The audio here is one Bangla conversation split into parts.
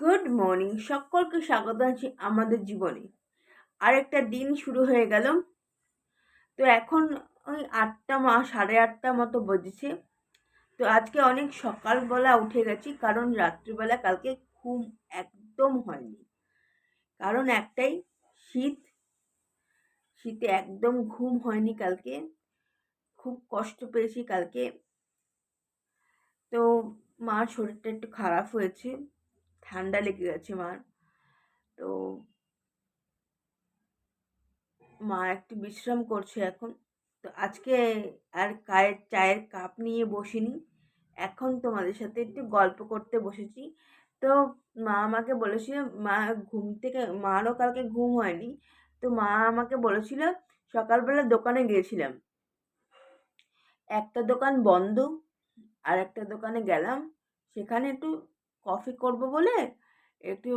গুড মর্নিং সকলকে স্বাগত আছি আমাদের জীবনে। আরেকটা দিন শুরু হয়ে গেল। তো এখন ওই আটটা মা, সাড়ে আটটা মতো বেজেছে। তো আজকে অনেক সকালবেলা উঠে গেছি, কারণ রাত্রিবেলা কালকে ঘুম একদম হয়নি। কারণ একটাই, শীত। শীতে একদম ঘুম হয়নি কালকে। খুব কষ্ট পেয়েছি কালকে। তো মার শরীরটা একটু খারাপ হয়েছে। ঠান্ডা লেগে গেছে মার। তো মা একটু বিশ্রাম করছে এখন। তো আজকে আর কায়ের চায়ের কাপ নিয়ে বসিনি। এখন তোমাদের সাথে একটু গল্প করতে বসেছি। তো মা আমাকে বলেছিল, মা ঘুম থেকে, মারও কালকে ঘুম হয়নি। তো মা আমাকে বলেছিল, সকালবেলা দোকানে গিয়েছিলাম। একটা দোকান বন্ধ, আর একটা দোকানে গেলাম। সেখানে একটু কফি করব বলে একটু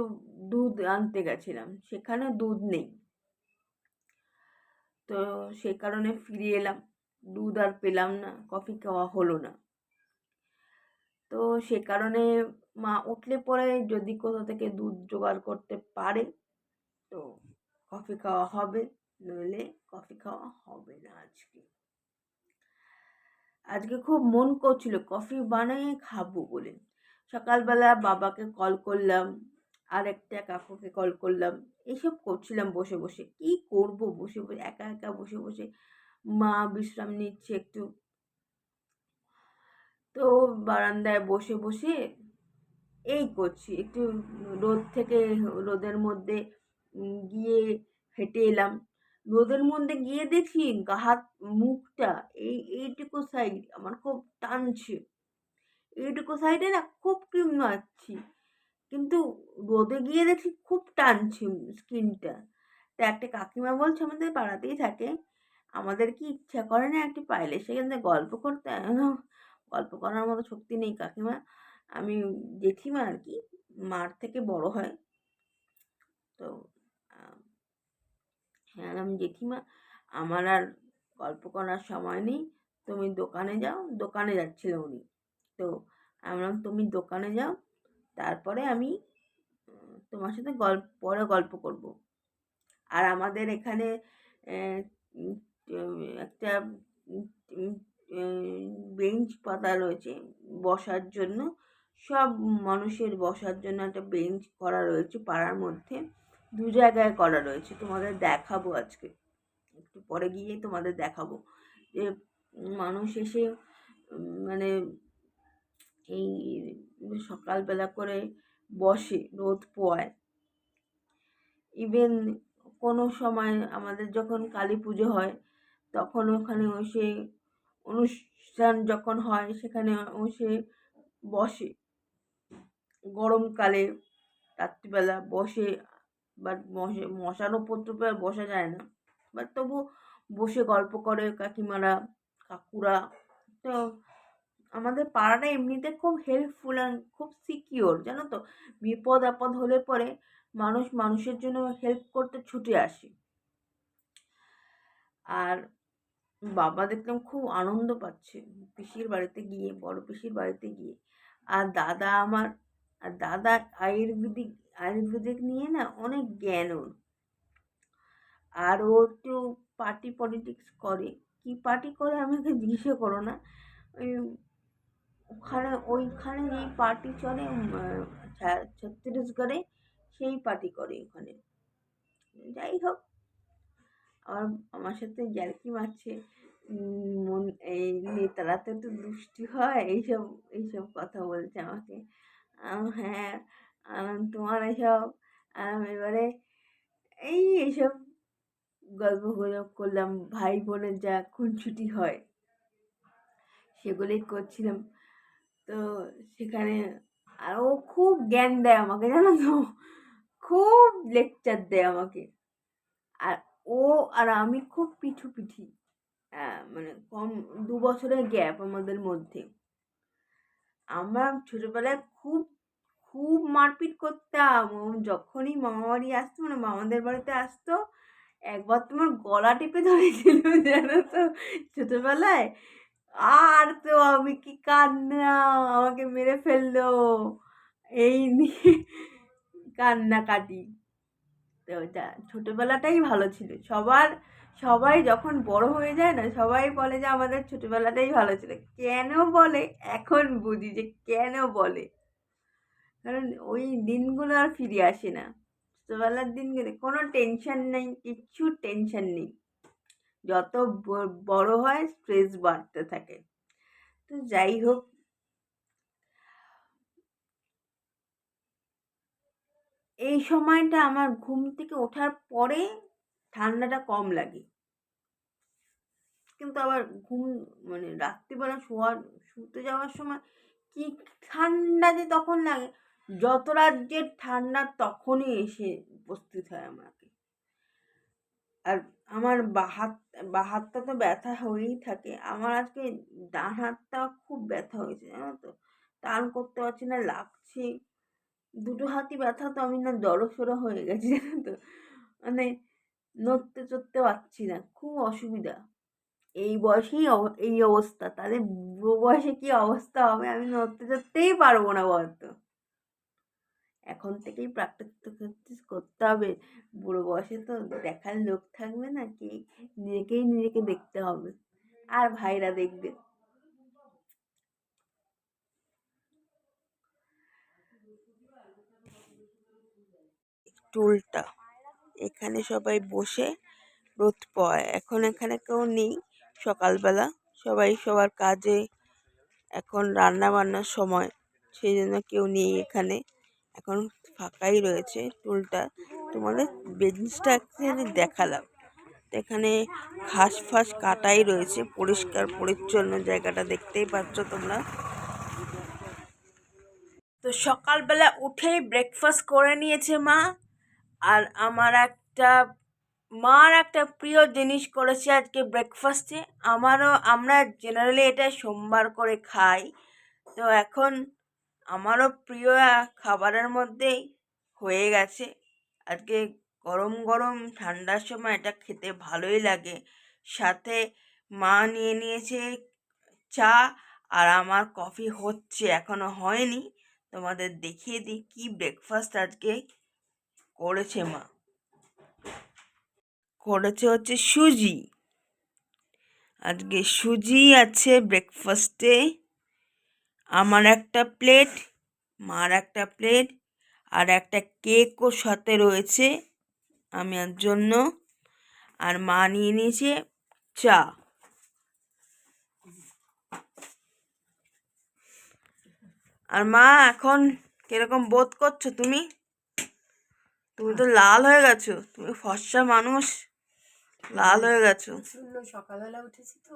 দুধ আনতে গেছিলাম। সেখানে দুধ নেই। তো সেই কারণে ফিরে এলাম। দুধ আর পেলাম না, কফি খাওয়া হলো না। তো সে কারণে মা উঠলে পরে যদি কোথা থেকে দুধ জোগাড় করতে পারে, তো কফি খাওয়া হবে, নইলে কফি খাওয়া হবে না আজকে। আজকে খুব মন করছিল, কফি বানিয়ে খাব বলে। সকালবেলা বাবাকে কল করলাম আর একটা কাকুকে কল করলাম এইসব করছিলাম বসে বসে। কি করব বসে বসে, একা একা বসে বসে? মা বিশ্রাম নিচ্ছে একটু। তো বারান্দায় বসে বসে এই করছি, একটু রোদ থেকে রোদের মধ্যে গিয়ে হেঁটে এলাম। রোদের মধ্যে গিয়ে দেখি হাত, মুখটা এই, এইটুকু সাইড আমার খুব টানছে। এইটুকু সাইডে না খুব ক্রিম মারছি। কিন্তু রোদে গিয়ে দেখি খুব টানছে স্কিনটা তা একটা কাকিমা বলছে আমাদের পাড়াতেই থাকে, আমাদের কি ইচ্ছা করে না একটু পাইলে সেখানে গল্প করতে? গল্প করার মতো শক্তি নেই কাকিমা। আমি জেঠিমা আর কি, মার থেকে বড় হয়। তো হ্যাঁ আমি জেঠিমা, আমার আর গল্প করার সময় নেই। তুমি দোকানে যাও, দোকানে যাচ্ছিল উনি। তো আমি বললাম, তুমি দোকানে যাও, তারপরে আমি তোমার সাথে গল্প, পরে গল্প করব। আর আমাদের এখানে একটা বেঞ্চ পাতা রয়েছে বসার জন্য। সব মানুষের বসার জন্য একটা বেঞ্চ করা রয়েছে পাড়ার মধ্যে। দু জায়গায় করা রয়েছে। তোমাদের দেখাবো আজকে। একটু পরে গিয়ে তোমাদের দেখাবো। যে, মানুষ এসে মানে এই সকালবেলা করে বসে রোদ পোয়ায়। ইভেন কোনো সময় আমাদের যখন কালী পুজো হয়, তখন ওখানে বসে অনুষ্ঠান যখন হয়, সেখানে বসে বসে। গরমকালে রাত্রিবেলা বসে বাট বসে ওপর তো বসা যায় না। বাট তবু বসে গল্প করে কাকিমারা, কাকুরা। তো আমাদের পাড়াটা এমনিতে খুব হেল্পফুল অ্যান্ড খুব সিকিওর জানো তো? বিপদ আপদ হলে পরে মানুষ মানুষের জন্য হেল্প করতে ছুটে আসে। আর বাবা দেখলাম খুব আনন্দ পাচ্ছে, পিসির বাড়িতে গিয়ে, বড় পিসির বাড়িতে গিয়ে। আর দাদা আমার, আর দাদা আয়ুর্বেদিক আয়ুর্বেদিক নিয়ে না অনেক জ্ঞান ওর। আর ও একটু পার্টি পলিটিক্স করে। কি পার্টি করে আমাকে জিজ্ঞেসে করো না। ওই ওখানে ওইখানে যেই পার্টি চলে ছত্তিশগড়ে সেই পার্টি করে ওখানে। যাই হোক আমার আমার সাথে জ্যালকি মারছে। মন, এই নেতারা তো একটু দুষ্টি হয়, এইসব এইসব কথা বলছে আমাকে। হ্যাঁ তোমার এসব? এবারে এই এইসব গল্প গুজব করলাম, ভাই বোনের যা খুনছুটি হয়, সেগুলোই করছিলাম। তো সেখানে আর ও খুব জ্ঞান দেয় আমাকে, জানো তো? খুব লেকচার দেয় আমাকে। আর ও আর আমি খুব পিছু পিঠি। মানে কম দু বছরের গ্যাপ আমাদের মধ্যে। আমরা ছোটোবেলায় খুব খুব মারপিট করতাম। যখনই মামা বাড়ি আসতো মানে মামাদের বাড়িতে আসতো, একবার তোমার গলা টিপে ধরেছিল, জানো তো? ছোটোবেলায় আর তো আমি কি কান্না, আমাকে মেরে ফেলল। এই নিয়ে কান্নাকাটি। তো যা, ছোটোবেলাটাই ভালো ছিল। সবার, সবাই যখন বড় হয়ে যায় না, সবাই বলে যে আমাদের ছোটোবেলাটাই ভালো ছিল। কেন বলে? এখন বুঝি যে কেন বলে? কারণ ওই দিনগুলো আর ফিরে আসে না। ছোটোবেলার দিনগুলো কোনো টেনশন নেই কিচ্ছু টেনশন নেই। যত বড় হয় স্ট্রেস বাড়তে থাকে। তো যাই হোক। এই সময়টা আমার ঘুম থেকে ওঠার পরে ঠান্ডাটা কম লাগে। কিন্তু আবার ঘুম মানে রাত্রিবেলা শোয়ার শুতে যাওয়ার সময় কি ঠান্ডা যে তখন লাগে, যত রাজ্যের ঠান্ডা তখনই এসে উপস্থিত হয় আমাকে। আর আমার বা হাত বা হাতটা তো ব্যথা হয়েই থাকে। আমার আজকে ডান হাতটা খুব ব্যথা হয়েছে, জানো তো? টান করতে পারছি না, লাগছে। দুটো হাতই ব্যথা, তো আমি না জড়সড়ো হয়ে গেছি, জানো তো? মানে নড়তে চড়তে পারছি না, খুব অসুবিধা। এই বয়সেই এই অবস্থা, তাহলে বয়সে কি অবস্থা হবে? আমি নড়তে চড়তেই পারব না বলতো। এখন থেকেই প্র্যাকটিস করতে হবে। বুড়ো বয়সে তো দেখার লোক থাকবে না কি? নিজেকেই নিজেকে দেখতে হবে। আর ভাইরা দেখবে। টুলটা এখানে সবাই বসে রোদ পয়। এখন এখানে কেউ নেই। সকালবেলা সবাই সবার কাজে এখন রান্না বান্নার সময়। সেই জন্য কেউ নেই এখানে। এখন ফাঁকাই রয়েছে টুলটা তোমাদের বেঞ্চটা এখানে দেখালাম। এখানে ঘাস ফাস কাটাই রয়েছে, পরিষ্কার, পরিচ্ছন্ন জায়গাটা দেখতেই পাচ্ছ তোমরা। তো সকালবেলা উঠেই ব্রেকফাস্ট করে নিয়েছে মা, আর আমার একটা, মার একটা প্রিয় জিনিস করেছে আজকে ব্রেকফাস্টে আমারও, আমরা জেনারেলি এটা সোমবার করে খাই। তো এখন আমারও প্রিয় খাবারের মধ্যেই হয়ে গেছে। আজকে গরম গরম ঠান্ডার সময় এটা খেতে ভালোই লাগে। সাথে মা নিয়ে নিয়েছে চা আর আমার কফি হচ্ছে, এখনও হয়নি। তোমাদের দেখিয়ে দিই কি ব্রেকফাস্ট আজকে করেছে মা। করেছে হচ্ছে সুজি। আজকে সুজি আছে ব্রেকফাস্টে আমার একটা প্লেট, মার একটা প্লেট আর একটা কেকও সাথে রয়েছে। আমার জন্য আর মা নিয়ে নিয়েছে চা। আর মা এখন কীরকম বোধ করছ তুমি? তুমি তো লাল হয়ে গেছো, তুমি ফর্সা মানুষ, লাল হয়ে গেছো। সকালবেলা উঠেছি তো।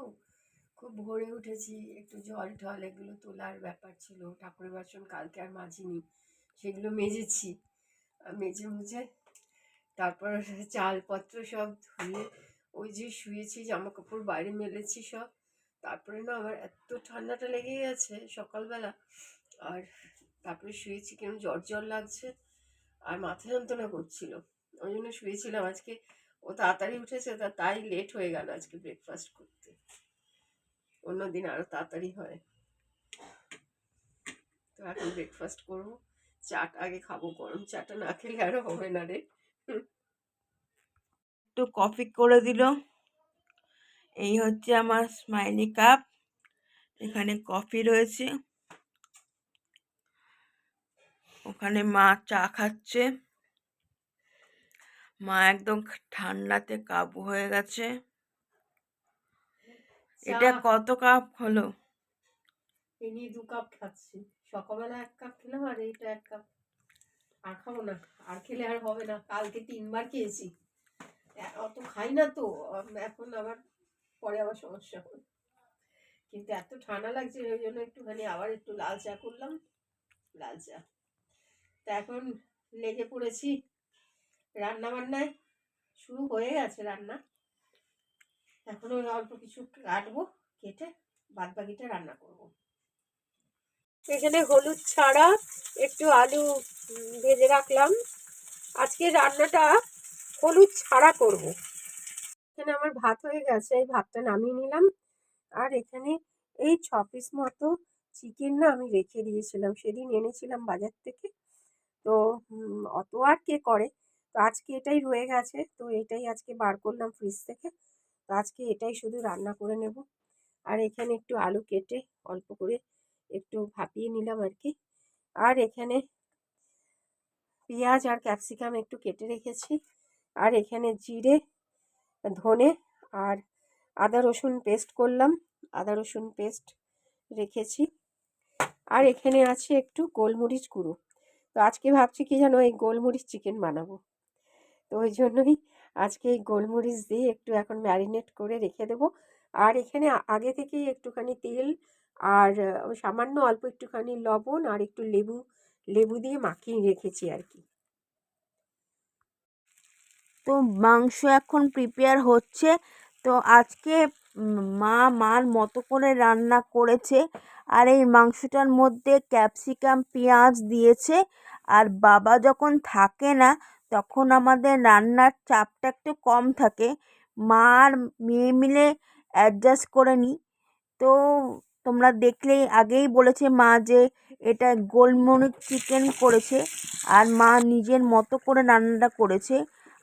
খুব ভোরে উঠেছি, একটু জল টল এগুলো তোলার ব্যাপার ছিল, ঠাকুরের বাসন কালকে আর মাজিনি, সেগুলো মেজেছি। মেজে মুজে তারপর চালপত্র সব ধুয়ে, ওই যে শুয়েছি জামা কাপড় বাইরে মেলেছি সব। তারপরে না আমার এত ঠান্ডাটা লেগে গেছে সকালবেলা, আর তারপরে শুয়েছি কেন জ্বর জ্বর লাগছে, আর মাথা যন্ত্রণা করছিল। ওই জন্য শুয়েছিলাম আজকে, ও তাড়াতাড়ি উঠেছে তাই লেট হয়ে গেল আজকে ব্রেকফাস্ট করতে। অন্যদিন আরও তাড়াতাড়ি হয়। তো এখন ব্রেকফাস্ট করব। চাটা আগে খাব, গরম চাটা না খেলে আরও হবে না রে। একটু কফি করে দিল। এই হচ্ছে আমার স্মাইলি কাপ এখানে কফি রয়েছে। ওখানে মা চা খাচ্ছে। মা একদম ঠান্ডাতে কাবু হয়ে গেছে। এটা কত কাপ হলো? এই নিয়ে দু কাপ খাচ্ছি। সকালবেলা এক কাপ খেলাম আর এইটা এক কাপ। আর খাব না আর খেলে আর হবে না। কালকে তিনবার খেয়েছি। অত খাই না তো এখন আবার পরে আবার সমস্যা হবে। কিন্তু এত ঠান্ডা লাগছে ওই জন্য একটুখানি আবার একটু লাল চা করলাম। লাল চা। তা এখন লেগে পড়েছি রান্না বান্নায় শুরু হয়ে গেছে রান্না। এখন ওই অল্প কিছু কাটবো, কেটে বাদ বাকিটা রান্না করব। এখানে হলুদ ছাড়া একটু আলু ভেজে রাখলাম। আজকে রান্নাটা হলুদ ছাড়া করব। এখানে আমার ভাত হয়ে গেছে, এই ভাতটা নামিয়ে নিলাম। আর এখানে এই ছ পিস মতো চিকেন না আমি রেখে দিয়েছিলাম, সেদিন এনেছিলাম বাজার থেকে। তো তো অত আর কে করে? তো আজকে এটাই রয়ে গেছে, তো এটাই আজকে বার করলাম ফ্রিজ থেকে। তো আজকে এটাই শুধু রান্না করে নেব। আর এখানে একটু আলু কেটে অল্প করে একটু ভাপিয়ে নিলাম আর কি আর এখানে পেঁয়াজ আর ক্যাপসিকাম একটু কেটে রেখেছি। আর এখানে জিরে, ধনে আর আদা রসুন পেস্ট করলাম। আদা রসুন পেস্ট রেখেছি। আর এখানে আছে একটু গোলমরিচ গুঁড়ো। তো আজকে ভাবছি কি জানো এই গোলমরিচ চিকেন বানাবো। তো ওই জন্যই আজকে এই গোলমরিচ দিয়ে একটু এখন ম্যারিনেট করে রেখে দেবো। আর এখানে আগে থেকেই একটুখানি তেল আর সামান্য অল্প একটুখানি লবণ আর একটু লেবু লেবু দিয়ে মাখিয়ে রেখেছি আর কি। তো মাংস এখন প্রিপেয়ার হচ্ছে। তো আজকে মা মার মতো করে রান্না করেছে। আর এই মাংসটার মধ্যে ক্যাপসিকাম পেঁয়াজ দিয়েছে। আর বাবা যখন থাকে না তখন আমাদের রান্নার চাপটা একটু কম থাকে। মা আর মেয়ে মিলে অ্যাডজাস্ট করে নিই। তো তোমরা দেখলেই আগেই বলেছে মা যে এটা গোলমরিচ চিকেন করেছে আর মা নিজের মতো করে রান্নাটা করেছে।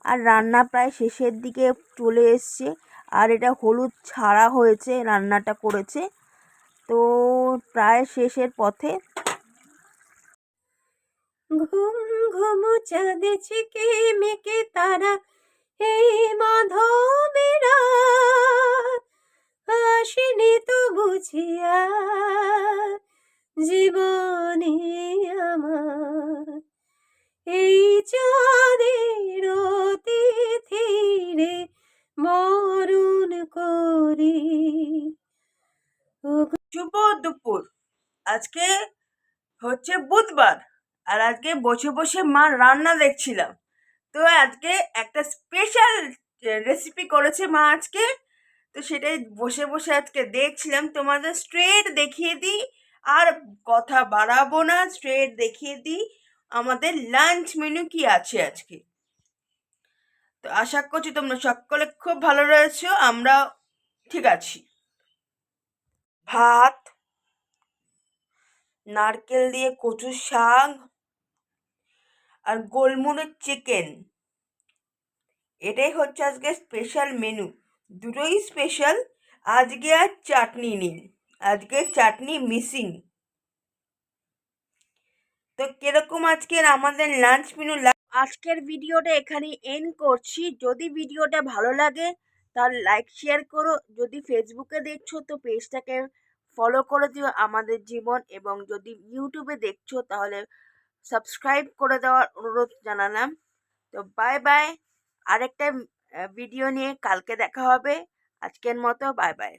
আর রান্না প্রায় শেষের দিকে চলে এসছে আর এটা হলুদ ছাড়া হয়েছে রান্নাটা করেছে। তো প্রায় শেষের পথে ঘুম ঘুম চাঁদে ছিকে মেকে তারা? এই মাধবেরা, আসেনি তো বুঝিয়া জীবনে আমার। এই চাঁদের তিথিরে মরণ করি। শুভ দুপুর। আজকে হচ্ছে বুধবার। আর আজকে বসে বসে মা রান্না দেখছিলাম। তো আজকে একটা স্পেশাল রেসিপি করেছে মা আজকে। তো সেটাই বসে বসে আজকে দেখছিলাম। তোমাদের স্ট্রেট দেখিয়ে দিই। আর কথা বাড়াবো না স্ট্রেট দেখিয়ে দিই। আমাদের লাঞ্চ মেনু কি আছে আজকে? তো আশা করছি তোমরা সকলে খুব ভালো রয়েছো। আমরা ঠিক আছি। ভাত, নারকেল দিয়ে কচুর শাক আর গোলমরিচ চিকেন এটাই হচ্ছে আজকে স্পেশাল মেনু দুটোই স্পেশাল আজকে আর চাটনি নেই। আজকে চাটনি মিসিং তো কীরকম আজকের আমাদের লাঞ্চ মেনু আজকের ভিডিওটা এখানে এন্ড করছি। যদি ভিডিওটা ভালো লাগে তাহলে লাইক শেয়ার করো। যদি ফেসবুকে দেখছ, তো পেজটাকে ফলো করে দিও। আমাদের জীবন এবং যদি ইউটিউবে দেখছ, তাহলে সাবস্ক্রাইব করে দেওয়ার অনুরোধ জানালাম। তো বাই বাই আরেকটা ভিডিও নিয়ে কালকে দেখা হবে। আজকের মতো বাই বাই